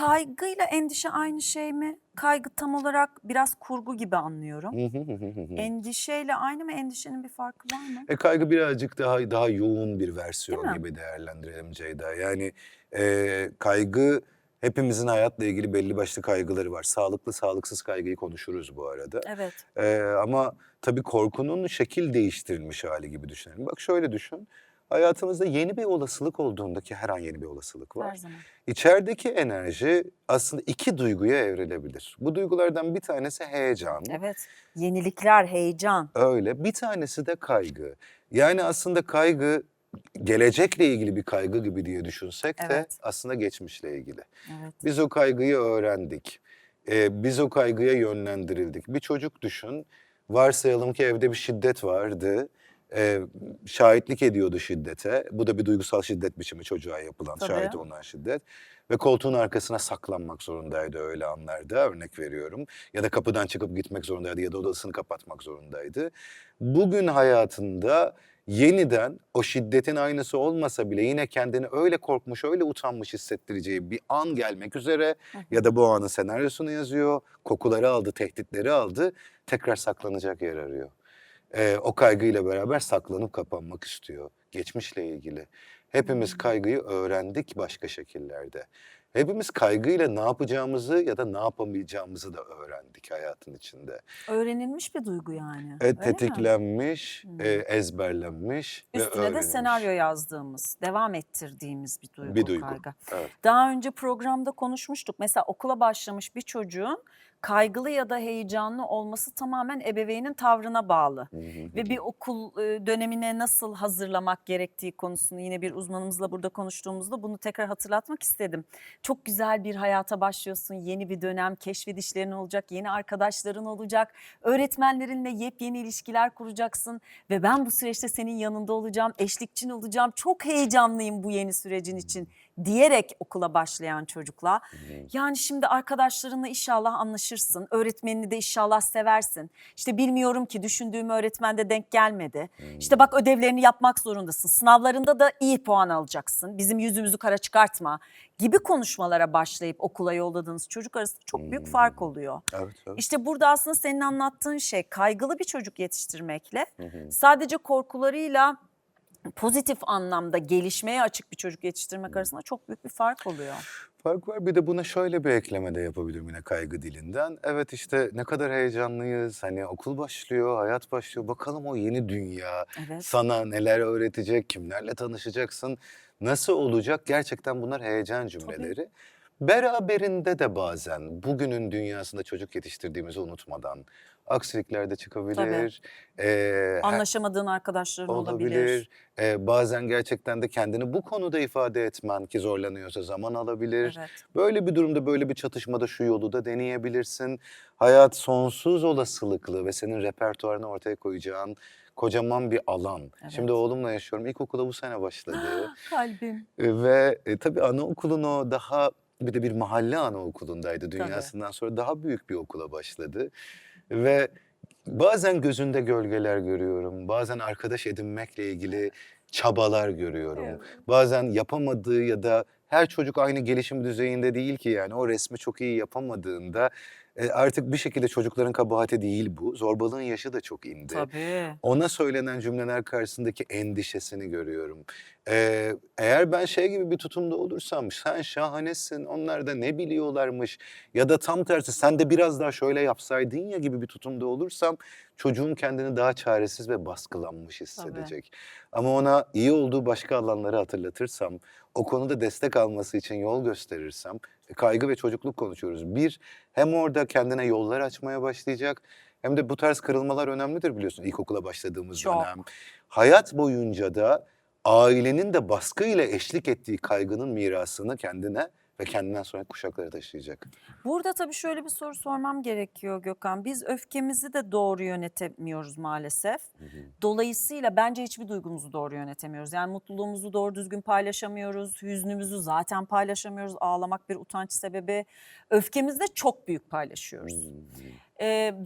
Kaygıyla endişe aynı şey mi? Kaygı tam olarak biraz kurgu gibi anlıyorum. Endişeyle aynı mı? Endişenin bir farkı var mı? E kaygı birazcık daha daha yoğun bir versiyon mi? gibi değerlendirelim Ceyda. Yani e, kaygı hepimizin hayatla ilgili belli başlı kaygıları var. Sağlıklı sağlıksız kaygıyı konuşuruz bu arada. Evet. E, ama tabii korkunun şekil değiştirilmiş hali gibi düşünelim. Bak şöyle düşün. Hayatımızda yeni bir olasılık olduğunda ki her an yeni bir olasılık var. Her zaman. İçerideki enerji aslında iki duyguya evrilebilir. Bu duygulardan bir tanesi heyecan. Evet. Yenilikler, heyecan. Öyle. Bir tanesi de kaygı. Yani aslında kaygı gelecekle ilgili bir kaygı gibi diye düşünsek de Evet. aslında geçmişle ilgili. Evet. Biz o kaygıyı öğrendik. Ee, biz o kaygıya yönlendirildik. Bir çocuk düşün. Varsayalım ki evde bir şiddet vardı. Ee, şahitlik ediyordu şiddete. Bu da bir duygusal şiddet biçimi çocuğa yapılan, Tabii. şahit olunan şiddet. Ve koltuğun arkasına saklanmak zorundaydı öyle anlarda örnek veriyorum. Ya da kapıdan çıkıp gitmek zorundaydı ya da odasını kapatmak zorundaydı. Bugün hayatında yeniden o şiddetin aynısı olmasa bile yine kendini öyle korkmuş, öyle utanmış hissettireceği bir an gelmek üzere ya da bu anın senaryosunu yazıyor, kokuları aldı, tehditleri aldı, tekrar saklanacak yer arıyor. Ee, o kaygıyla beraber saklanıp kapanmak istiyor. Geçmişle ilgili. Hepimiz kaygıyı öğrendik başka şekillerde. Hepimiz kaygıyla ne yapacağımızı ya da ne yapamayacağımızı da öğrendik hayatın içinde. Öğrenilmiş bir duygu yani. E, mi? tetiklenmiş, Hmm. e, ezberlenmiş ve Üstüne de öğrenilmiş. senaryo yazdığımız, devam ettirdiğimiz bir duygu. Bir duygu. Kaygı. Evet. Daha önce programda konuşmuştuk. Mesela okula başlamış bir çocuğun kaygılı ya da heyecanlı olması tamamen ebeveynin tavrına bağlı. Ve bir okul e, dönemine nasıl hazırlamak gerektiği konusunu yine bir uzmanımızla burada konuştuğumuzda bunu tekrar hatırlatmak istedim. Çok güzel bir hayata başlıyorsun, yeni bir dönem, keşfedişlerin olacak, yeni arkadaşların olacak, öğretmenlerinle yepyeni ilişkiler kuracaksın ve ben bu süreçte senin yanında olacağım, eşlikçin olacağım, çok heyecanlıyım bu yeni sürecin için diyerek okula başlayan çocukla. Yani şimdi arkadaşlarınla inşallah anlaşırsın, öğretmenini de inşallah seversin. İşte bilmiyorum ki düşündüğüm öğretmen de denk gelmedi. İşte bak ödevlerini yapmak zorundasın, sınavlarında da iyi puan alacaksın, bizim yüzümüzü kara çıkartma gibi konuşmalara başlayıp okula yolladığınız çocuk arasında çok büyük fark oluyor. Evet, evet. İşte burada aslında senin anlattığın şey kaygılı bir çocuk yetiştirmekle sadece korkularıyla pozitif anlamda gelişmeye açık bir çocuk yetiştirmek arasında çok büyük bir fark oluyor. Fark var. Bir de buna şöyle bir ekleme de yapabilirim yine kaygı dilinden. Evet işte ne kadar heyecanlıyız. Hani okul başlıyor, hayat başlıyor. Bakalım o yeni dünya Evet. sana neler öğretecek, kimlerle tanışacaksın, nasıl olacak? Gerçekten bunlar heyecan cümleleri. Beraberinde de bazen bugünün dünyasında çocuk yetiştirdiğimizi unutmadan aksilikler de çıkabilir. Ee, Anlaşamadığın arkadaşların olabilir. olabilir. Ee, bazen gerçekten de kendini bu konuda ifade etmen ki zorlanıyorsa zaman alabilir. Evet. Böyle bir durumda böyle bir çatışmada şu yolu da deneyebilirsin. Hayat sonsuz olasılıklı ve senin repertuarını ortaya koyacağın kocaman bir alan. Evet. Şimdi oğlumla yaşıyorum. İlkokula bu sene başladı. Kalbim. E, ve e, tabii anaokulun o daha bir de bir mahalle anaokulundaydı. Dünyasından sonra daha büyük bir okula başladı. Ve bazen gözünde gölgeler görüyorum. Bazen arkadaş edinmekle ilgili çabalar görüyorum. Evet. Bazen yapamadığı ya da her çocuk aynı gelişim düzeyinde değil ki yani o resmi çok iyi yapamadığında e, artık bir şekilde çocukların kabahati değil bu. Zorbalığın yaşı da çok indi. Tabii. Ona söylenen cümleler karşısındaki endişesini görüyorum. Ee, eğer ben şey gibi bir tutumda olursam sen şahanesin onlar da ne biliyorlarmış ya da tam tersi sen de biraz daha şöyle yapsaydın ya gibi bir tutumda olursam çocuğum kendini daha çaresiz ve baskılanmış hissedecek. Ama ona iyi olduğu başka alanları hatırlatırsam, o konuda destek alması için yol gösterirsem, e, kaygı ve çocukluk konuşuyoruz. Bir, hem orada kendine yollar açmaya başlayacak hem de bu tarz kırılmalar önemlidir biliyorsun ilkokula başladığımız Çok. dönem. Hayat boyunca da ailenin de baskıyla eşlik ettiği kaygının mirasını kendine ve kendinden sonra kuşaklara taşıyacak. Burada tabii şöyle bir soru sormam gerekiyor Gökhan. Biz öfkemizi de doğru yönetemiyoruz maalesef. Dolayısıyla bence hiçbir duygumuzu doğru yönetemiyoruz. Yani mutluluğumuzu doğru düzgün paylaşamıyoruz. Hüznümüzü zaten paylaşamıyoruz. Ağlamak bir utanç sebebi. Öfkemizi de çok büyük paylaşıyoruz.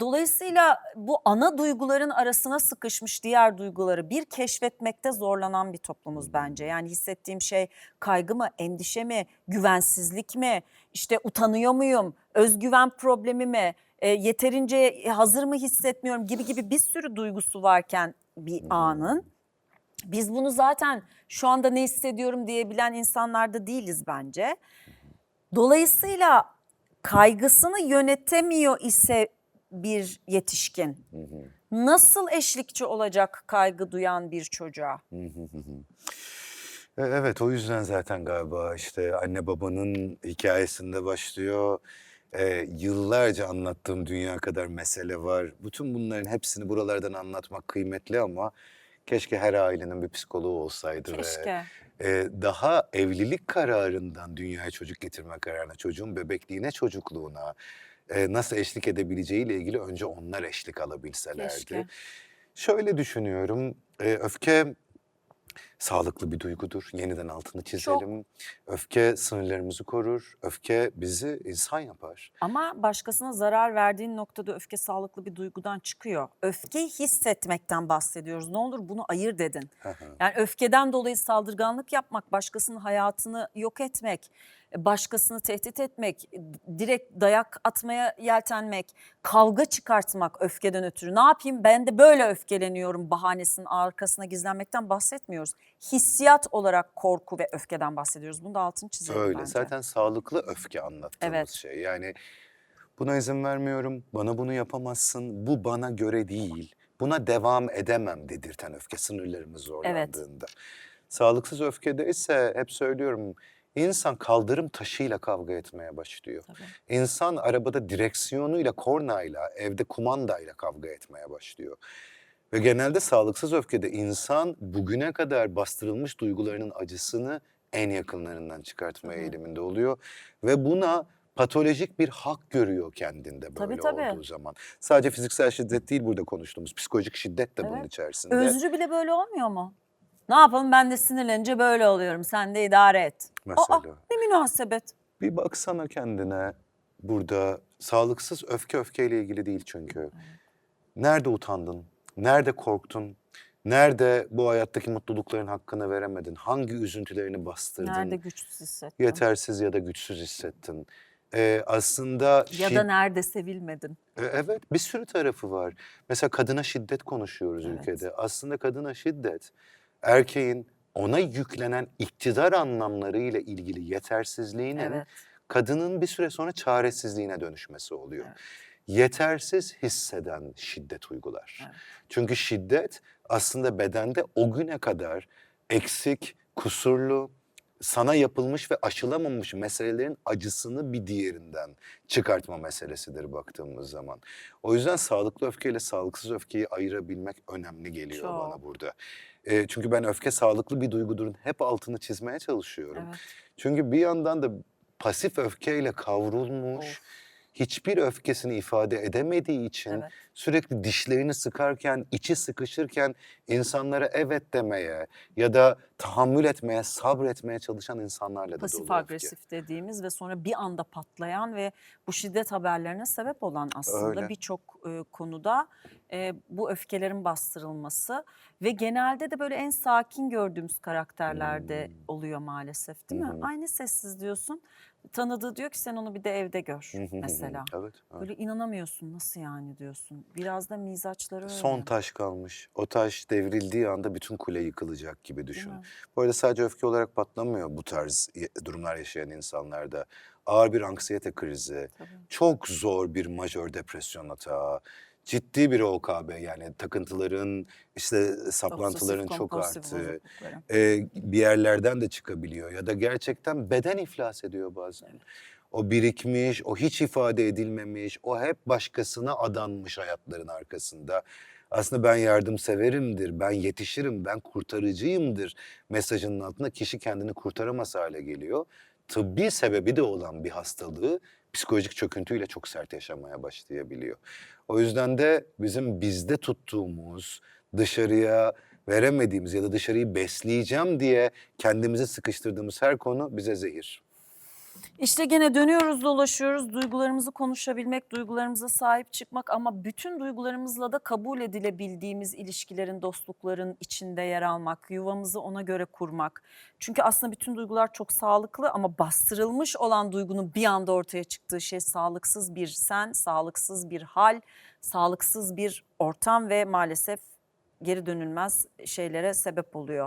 Dolayısıyla bu ana duyguların arasına sıkışmış diğer duyguları bir keşfetmekte zorlanan bir toplumuz bence. Yani hissettiğim şey kaygı mı, endişe mi, güvensizlik mi, işte utanıyor muyum, özgüven problemi mi, e, yeterince hazır mı hissetmiyorum gibi gibi bir sürü duygusu varken bir anın biz bunu zaten şu anda ne hissediyorum diyebilen insanlarda değiliz bence. Dolayısıyla kaygısını yönetemiyor ise bir yetişkin nasıl eşlikçi olacak kaygı duyan bir çocuğa? E, Evet o yüzden zaten galiba işte anne babanın hikayesinde başlıyor. E, yıllarca anlattığım dünya kadar mesele var. Bütün bunların hepsini buralardan anlatmak kıymetli ama keşke her ailenin bir psikoloğu olsaydı ve Keşke. e, daha evlilik kararından dünyaya çocuk getirme kararına, çocuğun bebekliğine, çocukluğuna e, nasıl eşlik edebileceğiyle ilgili önce onlar eşlik alabilselerdi. Keşke. Şöyle düşünüyorum, e, öfke sağlıklı bir duygudur. Yeniden altını çizelim. Öfke sınırlarımızı korur. Öfke bizi insan yapar. Ama başkasına zarar verdiğin noktada öfke sağlıklı bir duygudan çıkıyor. Öfkeyi hissetmekten bahsediyoruz. Ne olur bunu ayır dedin. Yani öfkeden dolayı saldırganlık yapmak, başkasının hayatını yok etmek, başkasını tehdit etmek, direkt dayak atmaya yeltenmek, kavga çıkartmak öfkeden ötürü. Ne yapayım ben de böyle öfkeleniyorum bahanesinin arkasına gizlenmekten bahsetmiyoruz. Hissiyat olarak korku ve öfkeden bahsediyoruz. Bunu da altını çizelim Öyle. bence. Zaten sağlıklı öfke anlattığımız Evet. şey. Yani buna izin vermiyorum, bana bunu yapamazsın, bu bana göre değil, buna devam edemem dedirten öfke sınırlarımız zorlandığında. Sağlıksız öfkede ise hep söylüyorum insan kaldırım taşıyla kavga etmeye başlıyor. Tabii. İnsan arabada direksiyonuyla, kornayla, evde kumandayla kavga etmeye başlıyor. Ve genelde sağlıksız öfkede insan bugüne kadar bastırılmış duygularının acısını en yakınlarından çıkartmaya Tabii. eğiliminde oluyor. Ve buna patolojik bir hak görüyor kendinde böyle Tabii, tabii. olduğu zaman. Sadece fiziksel şiddet değil burada konuştuğumuz, psikolojik şiddet de bunun Evet. içerisinde. Özrü bile böyle olmuyor mu? Ne yapalım ben de sinirlenince böyle oluyorum. Sen de idare et. Aa, Mesela. ne münasebet. Bir baksana kendine burada sağlıksız öfke öfkeyle ilgili değil çünkü. Nerede utandın? Nerede korktun? Nerede bu hayattaki mutlulukların hakkını veremedin? Hangi üzüntülerini bastırdın? Nerede güçsüz hissettin? Yetersiz ya da güçsüz hissettin. Ee, aslında Ya şid- da nerede sevilmedin? E, Evet, bir sürü tarafı var. Mesela kadına şiddet konuşuyoruz Evet. ülkede. Aslında kadına şiddet, erkeğin ona yüklenen iktidar anlamlarıyla ilgili yetersizliğinin Evet. kadının bir süre sonra çaresizliğine dönüşmesi oluyor. Evet. Yetersiz hisseden şiddet uygular. Evet. Çünkü şiddet aslında bedende o güne kadar eksik, kusurlu, sana yapılmış ve aşılamamış meselelerin acısını bir diğerinden çıkartma meselesidir baktığımız zaman. O yüzden sağlıklı öfke ile sağlıksız öfkeyi ayırabilmek önemli geliyor Çok. bana burada. E, çünkü ben öfke sağlıklı bir duygudurun hep altını çizmeye çalışıyorum. Evet. Çünkü bir yandan da pasif öfkeyle kavrulmuş, Of. hiçbir öfkesini ifade edemediği için Evet. sürekli dişlerini sıkarken, içi sıkışırken insanlara evet demeye ya da tahammül etmeye, sabretmeye çalışan insanlarla da Pasif dolu öfke. agresif dediğimiz ve sonra bir anda patlayan ve bu şiddet haberlerine sebep olan aslında birçok e, konuda e, bu öfkelerin bastırılması ve genelde de böyle en sakin gördüğümüz karakterlerde Hmm. oluyor maalesef değil mi? Hı. Aynı sessiz diyorsun. Tanıdığı diyor ki sen onu bir de evde gör mesela. Evet. evet. Böyle inanamıyorsun nasıl yani diyorsun. Biraz da mizaçları öyle. Son taş kalmış. O taş devrildiği anda bütün kule yıkılacak gibi düşün. Bu arada sadece öfke olarak patlamıyor bu tarz durumlar yaşayan insanlarda. Ağır bir anksiyete krizi, Tabii. çok zor bir majör depresyon atağı, ciddi bir OKB yani takıntıların, işte saplantıların Obsesif çok kompulsif arttığı, bozuklukları. e, bir yerlerden de çıkabiliyor ya da gerçekten beden iflas ediyor bazen. O birikmiş, o hiç ifade edilmemiş, o hep başkasına adanmış hayatların arkasında. Aslında ben yardımseverimdir, ben yetişirim, ben kurtarıcıyımdır mesajının altında kişi kendini kurtaramaz hale geliyor. Tıbbi sebebi de olan bir hastalığı psikolojik çöküntüyle çok sert yaşamaya başlayabiliyor. O yüzden de bizim bizde tuttuğumuz, dışarıya veremediğimiz ya da dışarıyı besleyeceğim diye kendimizi sıkıştırdığımız her konu bize zehir. İşte gene dönüyoruz dolaşıyoruz duygularımızı konuşabilmek, duygularımıza sahip çıkmak ama bütün duygularımızla da kabul edilebildiğimiz ilişkilerin, dostlukların içinde yer almak, yuvamızı ona göre kurmak. Çünkü aslında bütün duygular çok sağlıklı ama bastırılmış olan duygunun bir anda ortaya çıktığı şey sağlıksız bir sen, sağlıksız bir hal, sağlıksız bir ortam ve maalesef geri dönülmez şeylere sebep oluyor.